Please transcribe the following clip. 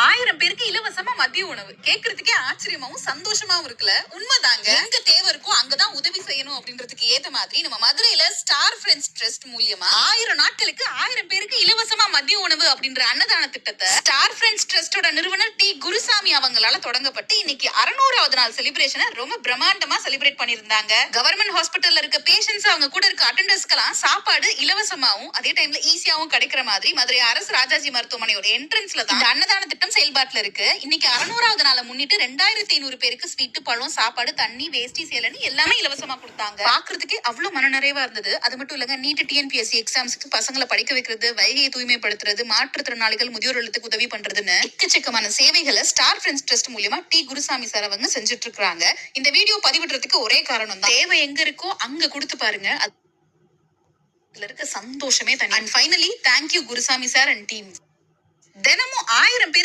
ஆயிரம் பேருக்கு இலவசமா மதிய உணவு. கேக்குறதுக்கே ஆச்சரியமாவும் சந்தோஷமாவும் இருக்குல்ல? உண்மைதாங்க. எங்க தேவை இருக்கோ அங்கதான் உதவி செய்யணும் அப்படின்றதுக்கு ஏத்த மாதிரி நம்ம மதுரையில ஸ்டார் ஃப்ரெண்ட்ஸ் ட்ரஸ்ட் மூலியமா ஆயிரம் நாட்களுக்கு ஆயிரம் பேருக்கு இலவசமா மதிய உணவு அப்படின்ற அன்னதான திட்டத்தை ஸ்டார் ஃப்ரெண்ட்ஸ் ட்ரஸ்டோட நிறுவனர் அவங்களால தொடங்கப்பட்டு இன்னைக்கு அறுநூறாவது நாள் செலிப்ரேஷனை ரொம்ப பிரம்மாண்டமா செலிப்ரேட் பண்ணிருந்தாங்க கவர்மெண்ட் ஹாஸ்பிட்டல்ல இருக்க பேஷண்ட்ஸ் அவங்க கூட இருக்க அட்டண்டர்ஸ்க்கெல்லாம் சாப்பாடு இலவசமாவும் அதே டைம்ல ஈஸியாவும் கிடைக்கிற மாதிரி மதுரை அரசு ராஜாஜி மருத்துவமனையோட என்ட்ரன்ஸ்ல தான் அன்னதான திட்டம் செயல்பாட்டுல இருக்கு. இன்னைக்கு அறுநூறாவது நாளை முன்னிட்டு ரெண்டாயிரத்தி ஐநூறு பேருக்கு ஸ்வீட் பழம் சாப்பாடு தண்ணி வேஷ்டி சேலன்னு எல்லாமே இலவசமா கொடுத்தாங்க. பாக்குறதுக்கே அவ்வளவு மனநிறைவா இருந்தது. அது மட்டும் இல்லங்க நீட் டிஎன்பிஎஸ்சி எக்ஸாம்ஸ்க்கு பசங்களை படிக்க வைக்கிறது வைகையை தூய்மைப்படுத்துறது மாற்றுத்திறனாளிகள் முதியோர் இல்லத்துக்கு உதவி பண்றதுன்னு எக்கச்சக்கமான சேவைகளை ஸ்டார் ஃப்ரெண்ட்ஸ் ட்ரஸ்ட் மூலியமா டி குருசாமி சார் அவங்க செஞ்சுட்டு இருக்காங்க இந்த வீடியோ பதிவிடுறதுக்கு ஒரே காரணம் தான். தேவை எங்க இருக்கோ அங்க கொடுத்து பாருங்க. அதுல இருக்க சந்தோஷமே தனி. And finally thank you Gurusamy sir and team தினமும் ஆயிரம் பேர்